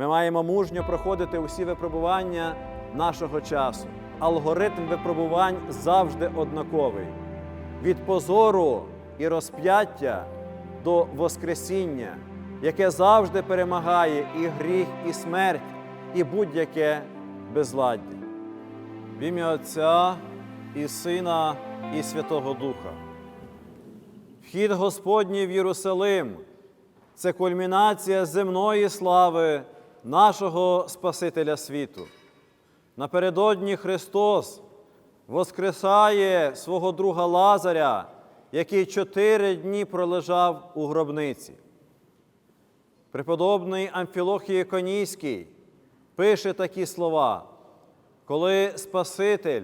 Ми маємо мужньо проходити усі випробування нашого часу. Алгоритм випробувань завжди однаковий. Від позору і розп'яття до Воскресіння, яке завжди перемагає і гріх, і смерть, і будь-яке безладдя. В ім'я Отця і Сина, і Святого Духа. Вхід Господній в Єрусалим це кульмінація земної слави нашого Спасителя світу. Напередодні Христос воскресає свого друга Лазаря, який чотири дні пролежав у гробниці. Преподобний Амфілохій Конійський пише такі слова, коли Спаситель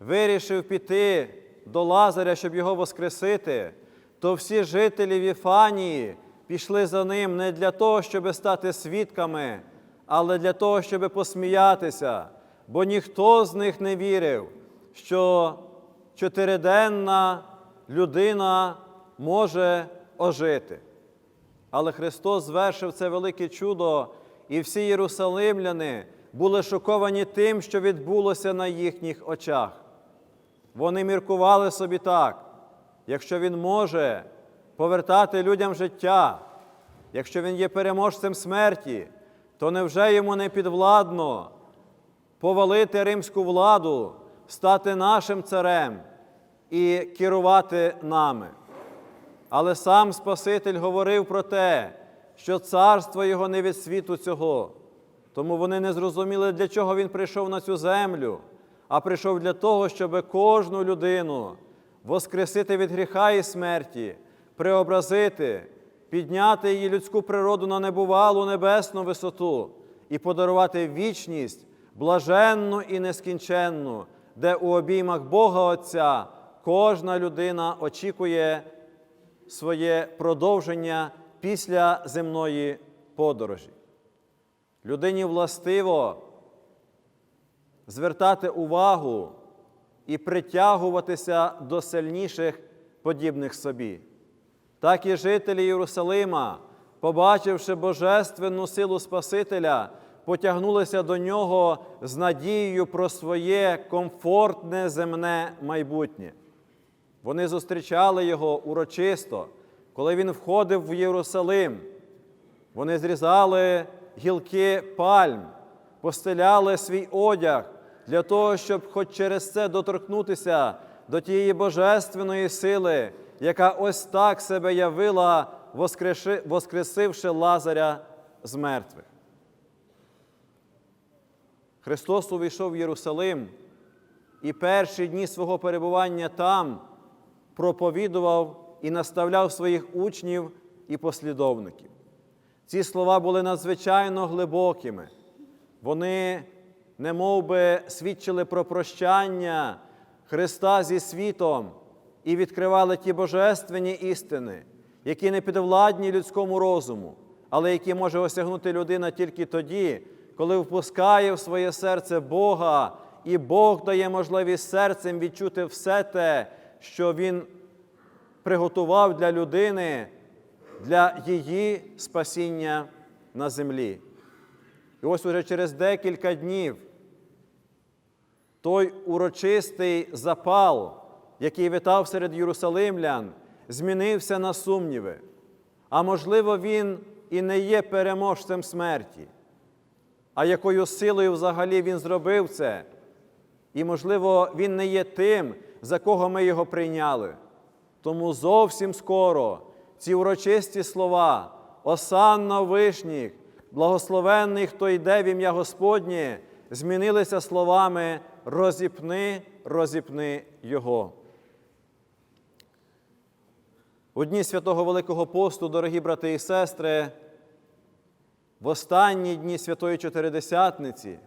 вирішив піти до Лазаря, щоб його воскресити, то всі жителі Віфанії пішли за ним не для того, щоб стати свідками, але для того, щоб посміятися, бо ніхто з них не вірив, що чотириденна людина може ожити. Але Христос звершив це велике чудо, і всі єрусалимляни були шоковані тим, що відбулося на їхніх очах. Вони міркували собі так, якщо Він може повертати людям життя, якщо Він є переможцем смерті, то невже йому не підвладно повалити римську владу, стати нашим царем і керувати нами? Але сам Спаситель говорив про те, що царство Його не від світу цього. Тому вони не зрозуміли, для чого Він прийшов на цю землю, а прийшов для того, щоб кожну людину воскресити від гріха і смерті, преобразити, підняти її людську природу на небувалу небесну висоту і подарувати вічність блаженну і нескінченну, де у обіймах Бога Отця кожна людина очікує своє продовження після земної подорожі. Людині властиво звертати увагу і притягуватися до сильніших подібних собі. Так і жителі Єрусалима, побачивши божественну силу Спасителя, потягнулися до нього з надією про своє комфортне земне майбутнє. Вони зустрічали його урочисто, коли він входив в Єрусалим. Вони зрізали гілки пальм, постеляли свій одяг для того, щоб хоч через це доторкнутися до тієї божественної сили, яка ось так себе явила, воскресивши Лазаря з мертвих. Христос увійшов в Єрусалим і перші дні свого перебування там проповідував і наставляв своїх учнів і послідовників. Ці слова були надзвичайно глибокими. Вони не би свідчили про прощання Христа зі світом і відкривали ті божественні істини, які не підвладні людському розуму, але які може осягнути людина тільки тоді, коли впускає в своє серце Бога, і Бог дає можливість серцем відчути все те, що Він приготував для людини, для її спасіння на землі. І ось уже через декілька днів той урочистий запал, який витав серед єрусалимлян, змінився на сумніви. А можливо, він і не є переможцем смерті, а якою силою взагалі він зробив це. І, можливо, він не є тим, за кого ми його прийняли. Тому зовсім скоро ці урочисті слова, осанна вишніх, благословенний, хто йде в ім'я Господнє, змінилися словами розіпни, розіпни Його. У дні святого Великого посту, дорогі брати і сестри, в останні дні Святої Чотиридесятниці,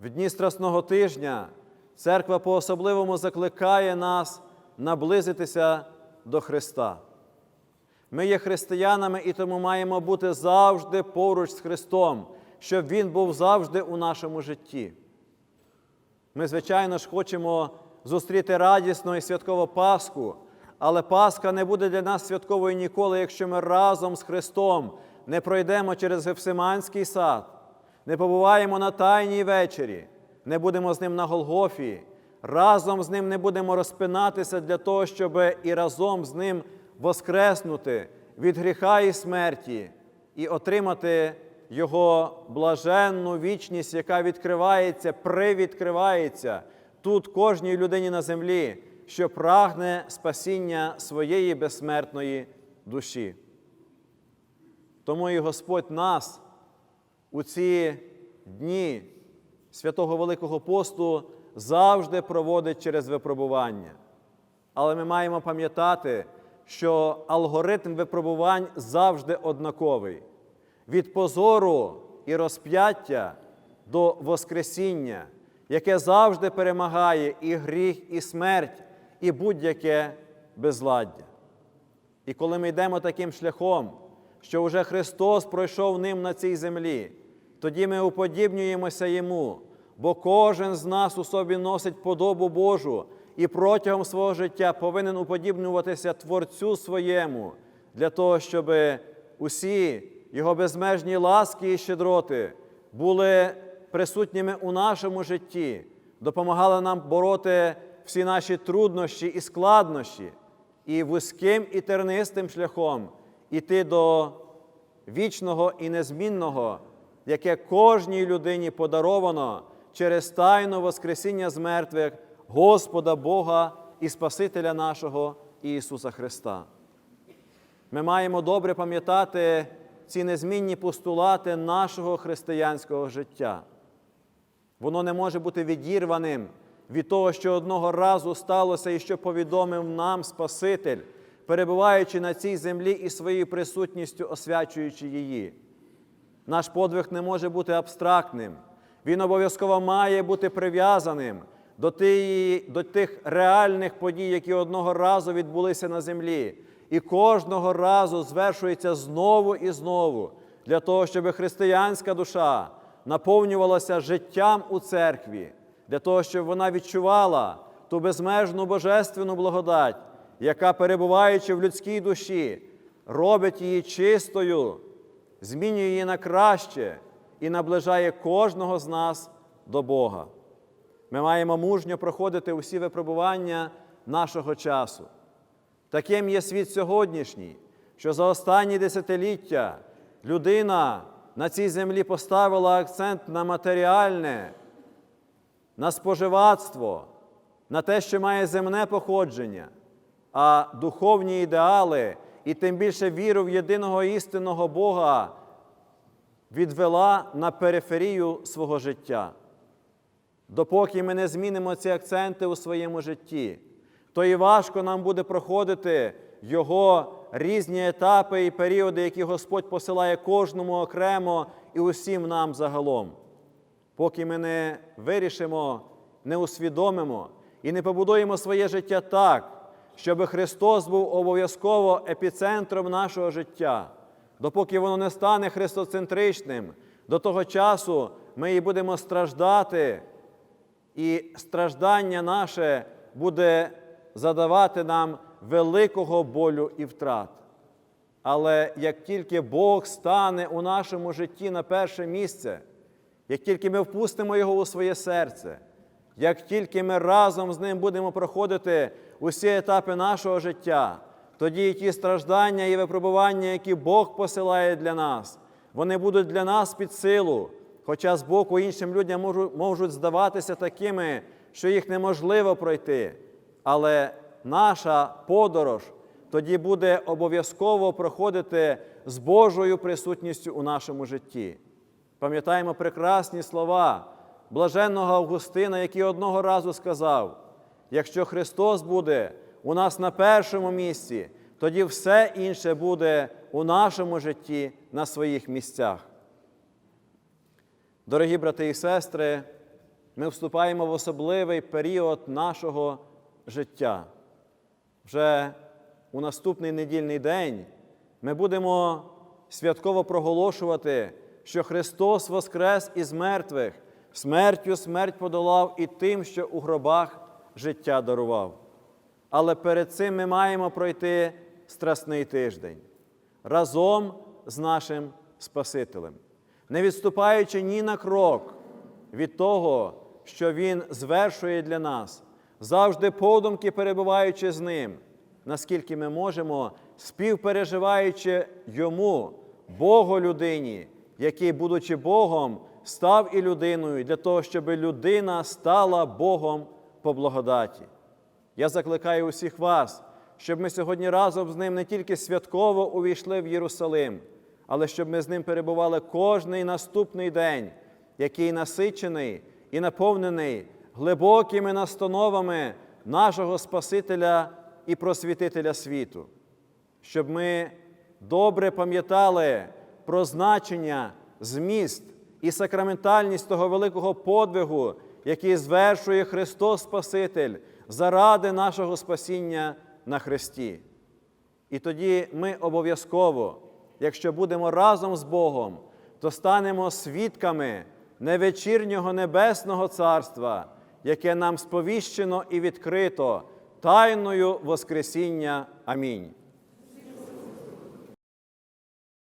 в дні Страсного тижня, церква по-особливому закликає нас наблизитися до Христа. Ми є християнами і тому маємо бути завжди поруч з Христом, щоб Він був завжди у нашому житті. Ми, звичайно ж, хочемо зустріти радісно і святково Пасху, але Пасха не буде для нас святковою ніколи, якщо ми разом з Христом не пройдемо через Гефсиманський сад, не побуваємо на Тайній вечері, не будемо з ним на Голгофі, разом з ним не будемо розпинатися для того, щоб і разом з ним воскреснути від гріха і смерті і отримати Його блаженну вічність, яка відкривається, привідкривається тут кожній людині на землі, що прагне спасіння своєї безсмертної душі. Тому і Господь нас у ці дні святого Великого посту завжди проводить через випробування. Але ми маємо пам'ятати, що алгоритм випробувань завжди однаковий. Від позору і розп'яття до Воскресіння, яке завжди перемагає і гріх, і смерть, і будь-яке безладдя. І коли ми йдемо таким шляхом, що вже Христос пройшов ним на цій землі, тоді ми уподібнюємося Йому, бо кожен з нас у собі носить подобу Божу і протягом свого життя повинен уподібнюватися Творцю своєму, для того, щоб усі Його безмежні ласки і щедроти були присутніми у нашому житті, допомагали нам бороти всі наші труднощі і складнощі, і вузьким і тернистим шляхом іти до вічного і незмінного, яке кожній людині подаровано через тайну Воскресіння з мертвих Господа Бога і Спасителя нашого Ісуса Христа. Ми маємо добре пам'ятати ці незмінні постулати нашого християнського життя. Воно не може бути відірваним від того, що одного разу сталося і що повідомив нам Спаситель, перебуваючи на цій землі і своєю присутністю освячуючи її. Наш подвиг не може бути абстрактним. Він обов'язково має бути прив'язаним до, тієї, до тих реальних подій, які одного разу відбулися на землі, і кожного разу звершується знову і знову для того, щоб християнська душа наповнювалася життям у церкві, для того, щоб вона відчувала ту безмежну божественну благодать, яка, перебуваючи в людській душі, робить її чистою, змінює її на краще і наближає кожного з нас до Бога. Ми маємо мужньо проходити усі випробування нашого часу. Таким є світ сьогоднішній, що за останні десятиліття людина на цій землі поставила акцент на матеріальне, на споживацтво, на те, що має земне походження, а духовні ідеали і тим більше віру в єдиного істинного Бога відвела на периферію свого життя. Допоки ми не змінимо ці акценти у своєму житті, то і важко нам буде проходити Його різні етапи і періоди, які Господь посилає кожному окремо і усім нам загалом. Поки ми не вирішимо, не усвідомимо і не побудуємо своє життя так, щоб Христос був обов'язково епіцентром нашого життя, допоки воно не стане христоцентричним, до того часу ми і будемо страждати, і страждання наше буде задавати нам великого болю і втрат. Але як тільки Бог стане у нашому житті на перше місце, як тільки ми впустимо Його у своє серце, як тільки ми разом з Ним будемо проходити усі етапи нашого життя, тоді і ті страждання і випробування, які Бог посилає для нас, вони будуть для нас під силу, хоча з боку іншим людям можуть, здаватися такими, що їх неможливо пройти. Але наша подорож тоді буде обов'язково проходити з Божою присутністю у нашому житті. Пам'ятаємо прекрасні слова блаженного Августина, який одного разу сказав: якщо Христос буде у нас на першому місці, тоді все інше буде у нашому житті на своїх місцях. Дорогі брати і сестри, ми вступаємо в особливий період нашого життя. Вже у наступний недільний день ми будемо святково проголошувати, що Христос воскрес із мертвих, смертю смерть подолав і тим, що у гробах життя дарував. Але перед цим ми маємо пройти страсний тиждень разом з нашим Спасителем. не відступаючи ні на крок від того, що Він звершує для нас, завжди подумки перебуваючи з ним, наскільки ми можемо, співпереживаючи йому, Богу людині, який, будучи Богом, став і людиною для того, щоб людина стала Богом по благодаті. Я закликаю усіх вас, щоб ми сьогодні разом з ним не тільки святково увійшли в Єрусалим, але щоб ми з ним перебували кожний наступний день, який насичений і наповнений глибокими настановами нашого Спасителя і просвітителя світу, щоб ми добре пам'ятали про значення, зміст і сакраментальність того великого подвигу, який звершує Христос Спаситель заради нашого спасіння на Христі. І тоді ми обов'язково, якщо будемо разом з Богом, то станемо свідками невечірнього Небесного Царства, яке нам сповіщено і відкрито тайною Воскресіння. Амінь.